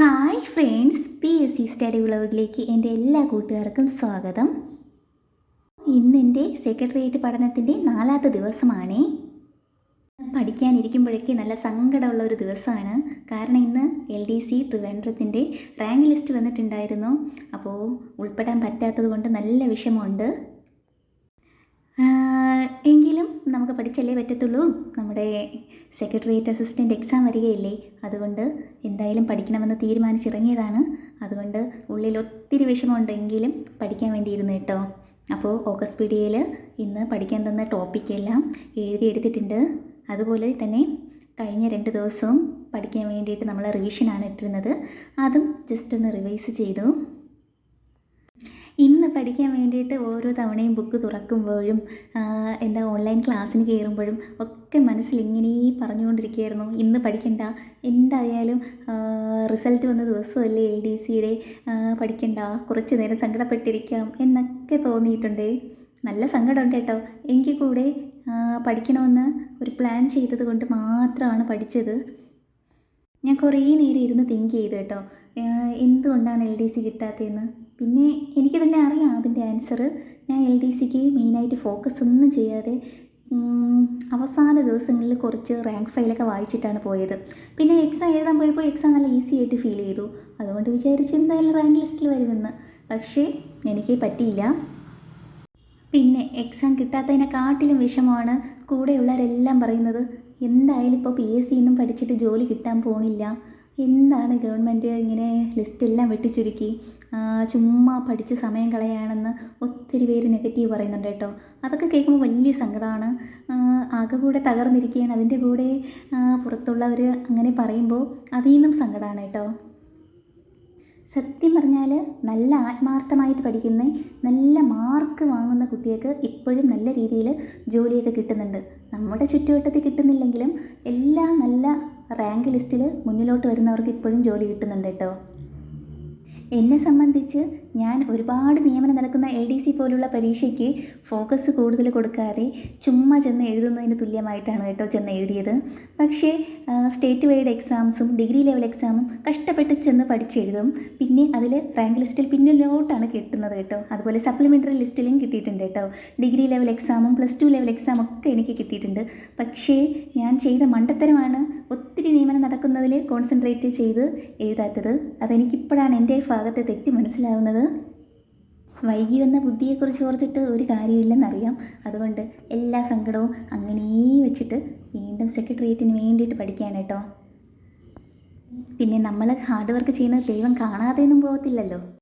Hi friends P S C study വ്ളോഗിലേക്ക് എന്റെ എല്ലാ കൂട്ടുകാർക്കും സ്വാഗതം. ഇന്ന് എന്റെ സെക്രട്ടേറിയറ്റ് പഠനത്തിന്റെ നാലാമത്തെ ദിവസമാണ്. പഠിക്കാനിരിക്കുമ്പോഴേക്ക് നല്ല സങ്കടമുള്ള ഒരു ദിവസമാണ്. കാരണം ഇന്ന് എൽ ഡി സി ട്രിവാൻഡ്രത്തിന്റെ റാങ്ക് ലിസ്റ്റ് വന്നിട്ടുണ്ടായിരുന്നു. അപ്പോൾ ഉൾപ്പെടാൻ പറ്റാത്തത് കൊണ്ട് നല്ല വിഷമമുണ്ട്. എങ്കിൽ പഠിച്ചല്ലേ പറ്റത്തുള്ളൂ? നമ്മുടെ സെക്രട്ടേറിയറ്റ് അസിസ്റ്റന്റ് എക്സാം വരികയില്ലേ? അതുകൊണ്ട് എന്തായാലും പഠിക്കണമെന്ന് തീരുമാനിച്ചിറങ്ങിയതാണ്. അതുകൊണ്ട് ഉള്ളിൽ ഒത്തിരി വിഷമമുണ്ടെങ്കിലും പഠിക്കാൻ വേണ്ടിയിരുന്നു കേട്ടോ. അപ്പോൾ ഓഗസ്റ്റ് പീഡിയയിൽ ഇന്ന് പഠിക്കാൻ തന്ന ടോപ്പിക്കെല്ലാം എഴുതിയെടുത്തിട്ടുണ്ട് അതുപോലെ തന്നെ കഴിഞ്ഞ രണ്ട് ദിവസവും പഠിക്കാൻ വേണ്ടിയിട്ട് നമ്മൾ റിവിഷനാണ് ഇട്ടിരുന്നത്. അതും ജസ്റ്റ് ഒന്ന് റിവൈസ് ചെയ്തു. ഇന്ന് പഠിക്കാൻ വേണ്ടിയിട്ട് ഓരോ തവണയും ബുക്ക് തുറക്കുമ്പോഴും എന്താ ഓൺലൈൻ ക്ലാസ്സിന് കയറുമ്പോഴും ഒക്കെ മനസ്സിൽ ഇങ്ങനെ പറഞ്ഞുകൊണ്ടിരിക്കുകയായിരുന്നു. ഇന്ന് പഠിക്കണ്ട. എന്തായാലും റിസൾട്ട് വന്ന ദിവസമല്ലേ എൽ ഡി സിയുടെ പഠിക്കണ്ട. കുറച്ച് നേരം സങ്കടപ്പെട്ടിരിക്കാം എന്നൊക്കെ തോന്നിയിട്ടുണ്ട്. നല്ല സങ്കടമുണ്ട് കേട്ടോ. എനിക്ക് കൂടെ പഠിക്കണമെന്ന് ഒരു പ്ലാൻ ചെയ്തത് കൊണ്ട് മാത്രമാണ് പഠിച്ചത്. ഞാൻ കുറേ നേരം ഇരുന്ന് തിങ്ക് ചെയ്തു കേട്ടോ. എന്തുകൊണ്ടാണ് എൽ ഡി സി കിട്ടാത്തതെന്ന്? പിന്നെ എനിക്ക് തന്നെ അറിയാം അതിന്റെ ആൻസർ ഞാൻ എൽ ഡി സിക്ക് മെയിനായിട്ട് ഫോക്കസ് ഒന്നും ചെയ്യാതെ അവസാന ദിവസങ്ങളിൽ കുറച്ച് റാങ്ക് ഫയലൊക്കെ വായിച്ചിട്ടാണ് പോയത്. പിന്നെ എക്സാം എഴുതാൻ പോയപ്പോൾ എക്സാം നല്ല ഈസി ആയിട്ട് ഫീൽ ചെയ്തു. അതുകൊണ്ട് വിചാരിച്ചു എന്തായാലും റാങ്ക് ലിസ്റ്റിൽ വരുമെന്ന്. പക്ഷേ എനിക്ക് പറ്റിയില്ല. പിന്നെ എക്സാം കിട്ടാത്തതിനെക്കാട്ടിലും വിഷമമാണ് കൂടെയുള്ളവരെല്ലാം പറയുന്നത് എന്തായാലും ഇപ്പോൾ പി എസ് സിന്നും പഠിച്ചിട്ട് ജോലി കിട്ടാൻ പോണില്ല. എന്താണ് ഗവൺമെന്റ് ഇങ്ങനെ ലിസ്റ്റെല്ലാം വെട്ടിച്ചുരുക്കി? ചുമ്മാ പഠിച്ച് സമയം കളയാണെന്ന് ഒത്തിരി പേര് നെഗറ്റീവ് പറയുന്നുണ്ട് കേട്ടോ. അതൊക്കെ കേൾക്കുമ്പോൾ വലിയ സങ്കടമാണ്. ആകെ കൂടെ തകർന്നിരിക്കുകയാണ്. അതിന്റെ കൂടെ പുറത്തുള്ളവർ അങ്ങനെ പറയുമ്പോൾ അതിൽ നിന്നും സങ്കടമാണ് കേട്ടോ. സത്യം പറഞ്ഞാൽ നല്ല ആത്മാർത്ഥമായിട്ട് പഠിക്കുന്ന നല്ല മാർക്ക് വാങ്ങുന്ന കുട്ടികൾക്ക് ഇപ്പോഴും നല്ല രീതിയിൽ ജോലിയൊക്കെ കിട്ടുന്നുണ്ട്. നമ്മുടെ ചുറ്റുവട്ടത്തിൽ കിട്ടുന്നില്ലെങ്കിലും എല്ലാ നല്ല റാങ്ക് ലിസ്റ്റിൽ മുന്നിലോട്ട് വരുന്നവർക്ക് ഇപ്പോഴും ജോലി കിട്ടുന്നുണ്ട് കേട്ടോ. എന്നെ സംബന്ധിച്ച് ഞാൻ ഒരുപാട് നിയമനം നടക്കുന്ന എൽ ഡി സി പോലുള്ള പരീക്ഷയ്ക്ക് ഫോക്കസ് കൂടുതൽ കൊടുക്കാതെ ചുമ്മാ ചെന്ന് എഴുതുന്നതിന് തുല്യമായിട്ടാണ് കേട്ടോ ചെന്ന് എഴുതിയത്. പക്ഷേ സ്റ്റേറ്റ് വൈഡ് എക്സാംസും ഡിഗ്രി ലെവൽ എക്സാമും കഷ്ടപ്പെട്ട് ചെന്ന് പഠിച്ചെഴുതും. പിന്നെ അതിൽ റാങ്ക് ലിസ്റ്റിൽ പിന്നിലോട്ടാണ് കിട്ടുന്നത് കേട്ടോ. അതുപോലെ സപ്ലിമെന്ററി ലിസ്റ്റിലും കിട്ടിയിട്ടുണ്ട് കേട്ടോ. ഡിഗ്രി ലെവൽ എക്സാമും പ്ലസ് ടു ലെവൽ എക്സാമും ഒക്കെ എനിക്ക് കിട്ടിയിട്ടുണ്ട്. പക്ഷേ ഞാൻ ചെയ്ത മണ്ടത്തരമാണ് ഒത്തിരി നിയമനം നടക്കുന്നതിൽ കോൺസെൻട്രേറ്റ് ചെയ്ത് എഴുതാത്തത്. അതെനിക്കിപ്പോഴാണ് എന്റെ ഭാഗത്തെ തെറ്റി മനസ്സിലാവുന്നത്? വൈകി വന്ന ബുദ്ധിയെക്കുറിച്ച് ഓർത്തിട്ട് ഒരു കാര്യമില്ലെന്നറിയാം. അതുകൊണ്ട് എല്ലാ സങ്കടവും അങ്ങനെ വെച്ചിട്ട് വീണ്ടും സെക്രട്ടേറിയറ്റിന് വേണ്ടിയിട്ട് പഠിക്കുകയാണ് കേട്ടോ. പിന്നെ നമ്മൾ ഹാർഡ് വർക്ക് ചെയ്യുന്നത് ദൈവം കാണാതെയൊന്നും പോകത്തില്ലല്ലോ.